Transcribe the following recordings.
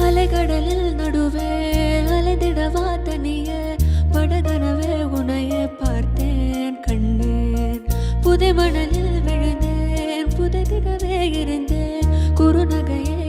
அலைகடலில் நடுவே அலைந்திடவா தனிய படகனவே உனையே பார்த்தேன் கண்டேன். புதை மணலில் விழுந்தேன் புதைதிடவே இருந்தேன் குறுநகையே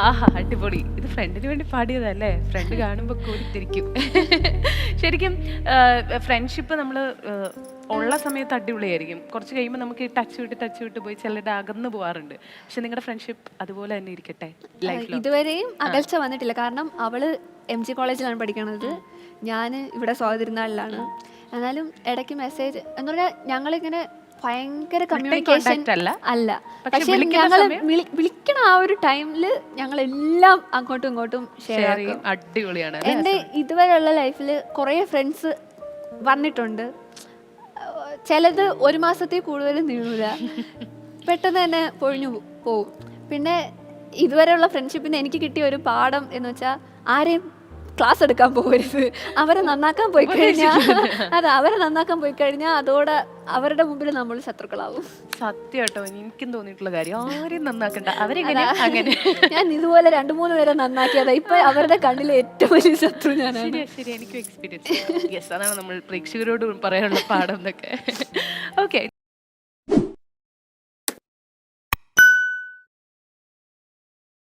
ആഹാ അടിപൊളി. ഇത് ഫ്രണ്ടിന് വേണ്ടി പാടിയതല്ലേ? ഫ്രണ്ട് കാണുമ്പോൾ കൂടിത്തിരിക്കും. ശരിക്കും ഫ്രണ്ട്ഷിപ്പ് നമ്മൾ ഉള്ള സമയത്ത് അടിപൊളിയായിരിക്കും. കുറച്ച് കഴിയുമ്പോൾ നമുക്ക് ടച്ച് വിട്ട് ടച്ച് വിട്ട് പോയി ചിലരുടെ അകന്നു പോവാറുണ്ട്. പക്ഷെ നിങ്ങളുടെ ഫ്രണ്ട്ഷിപ്പ് അതുപോലെ തന്നെ ഇരിക്കട്ടെ? ലൈഫിൽ ഇതുവരെയും അകൽച്ച വന്നിട്ടില്ല. കാരണം അവൾ എം ജി കോളേജിലാണ് പഠിക്കണത്. ഞാൻ ഇവിടെ സ്വാതിരുന്നാളിലാണ് എന്നാലും ഇടയ്ക്ക് മെസ്സേജ് എന്ന് പറഞ്ഞാൽ ഞങ്ങളിങ്ങനെ ഭയങ്കര കമ്മ്യൂണിക്കേഷൻ അല്ല. അല്ല. പക്ഷെ ഞങ്ങൾ വിളിക്കണ ആ ഒരു ടൈമിൽ ഞങ്ങൾ എല്ലാം അങ്ങോട്ടും ഇങ്ങോട്ടും ഷെയർ ചെയ്യും. അടിപൊളിയാണ് എന്റെ എന്റെ ഇതുവരെയുള്ള ലൈഫിൽ കുറേ ഫ്രണ്ട്സ് വന്നിട്ടുണ്ട്. ചിലത് ഒരു മാസത്തിൽ കൂടുതൽ നീളൂല. പെട്ടെന്ന് തന്നെ പൊഴിഞ്ഞു പോകും പോവും. പിന്നെ ഇതുവരെയുള്ള ഫ്രണ്ട്ഷിപ്പിന് എനിക്ക് കിട്ടിയ ഒരു പാഠം എന്ന് വെച്ചാൽ ആരെയും ക്ലാസ് എടുക്കാൻ പോകരുത് അവരെ നന്നാക്കാൻ പോയി കഴിഞ്ഞാൽ അതെ അവരെ നന്നാക്കാൻ പോയി കഴിഞ്ഞാൽ അതോടെ അവരുടെ മുമ്പിൽ നമ്മൾ ശത്രുക്കളാവും. സത്യം കേട്ടോ എനിക്കും തോന്നിയിട്ടുള്ള കാര്യം ആരെയും നന്നാക്കണ്ട. അവരെങ്ങനെ അങ്ങനെ? ഞാൻ ഇതുപോലെ രണ്ടു മൂന്ന് പേരെ നന്നാക്കിയതാ. ഇപ്പൊ അവരുടെ കണ്ണിലെ ഏറ്റവും വലിയ ശത്രു ഞാനാണ്. ശരി എനിക്കും എക്സ്പീരിയൻസ് അതാണ് നമ്മൾ പ്രേക്ഷകരോട് പറയാനുള്ള പാഠം എന്നൊക്കെ. ഓക്കെ